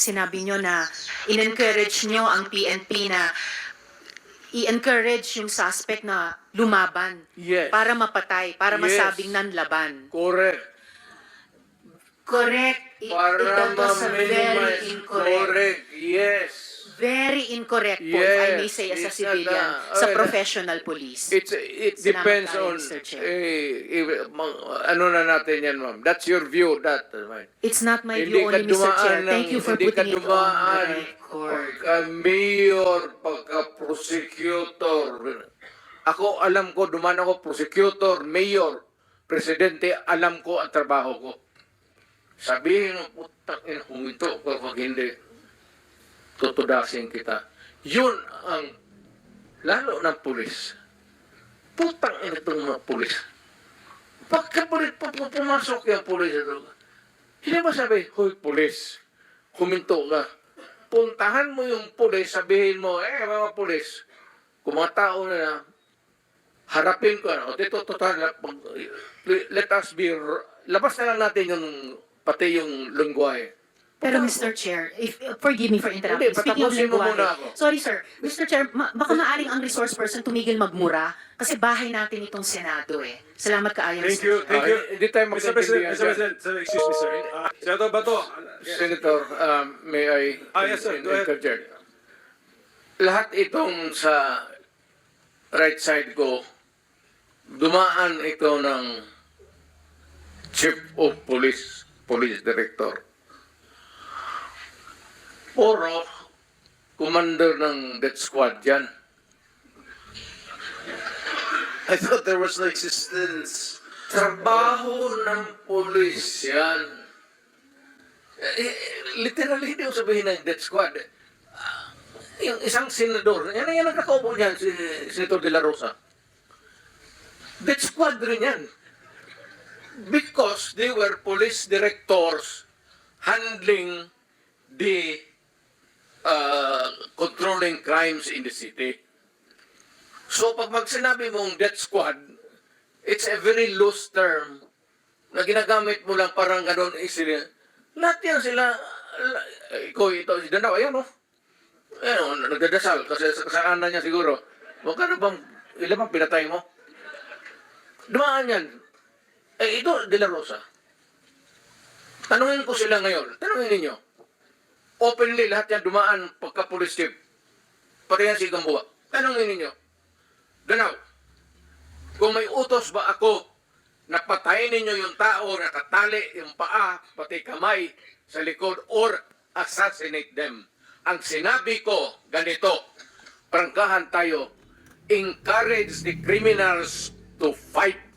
sinabi nyo na in-encourage nyo ang PNP na i-encourage yung suspect na lumaban Yes. para mapatay, para Yes. masabing nanlaban. Correct. Correct. It, Para that was a very ma-minimize. incorrect. Correct. Yes. Very incorrect po, if I may Yes, say, as a it's civilian, not, uh, sa professional police. It's it Salamat depends tayo, on Mr. Chair. eh, eh, mang- ano na natin yan, ma'am. That's your view that. ma'am. It's not my Hindi view only, Mr. Chair. Thank ng- you for hindi ka putting it on dumaan the record. Pagka-mayor, pagka-prosecutor. Ako, alam ko, dumaan ako, prosecutor, mayor, presidente, alam ko ang trabaho ko. Sabihin mo, putang ina, huminto ko pag hindi. Tutudasin kita. Yun ang, lalo ng pulis. Putang ina itong mga pulis. Pagka pulis, pu- pu- pumasok yung pulis ito, hindi ba sabi, Hoy, pulis, huminto ka. Puntahan mo yung pulis, sabihin mo, eh, mga pulis, kung mga tao na na, harapin ko, ano, dito, total, let us be, labas na lang natin yung, pati yung lingwahe. Pero Mr. Chair, if, forgive me for interrupting. Hindi, Speaking of patapusin mo lingwahe, muna ako. sorry sir, Mr. Chair, ma- baka maaring ang resource person tumigil magmura kasi bahay natin itong Senado eh. Salamat kaayo, Thank you, thank you. hindi tayo Mr. President, magkaintindihan Mr. dyan. President, sir, excuse me, sir. Uh, Senator Bato, Senator, um, may I Ah, yes, sir. Go ahead. interject? Lahat itong sa right side ko, dumaan ito ng Chief of Police, Police Director. Puro commander ng death squad yan. I thought there was no existence. Trabaho ng polis yan. Eh, literally, hindi ko sabihin ng death squad. Ah, yung isang senador, yan yan ang nakaupo niyan, si Senator De La Rosa. Death squad rin yan. Because they were police directors handling the controlling crimes in the city. So pag magsinabi mong death squad, it's a very loose term na ginagamit mo lang parang gano'n isili. Lahat yan sila, la- eh, ikaw ito, si Danaw, ayan o. Ayan o, nagdadasal kasi sa kasalanan niya siguro. Magkano bang, ilan bang pinatay mo? Dumaan yan. Eh, ito, De La Rosa. Tanungin ko sila ngayon. Tanungin ninyo. Openly, lahat yan dumaan pagka-police chief. Pati yan si Gamboa. Tanungin ninyo. Danaw, kung may utos ba ako na patayin ninyo yung tao, nakatali yung paa, pati kamay sa likod, or assassinate them. Ang sinabi ko, ganito, prangkahan tayo, encourage the criminals to fight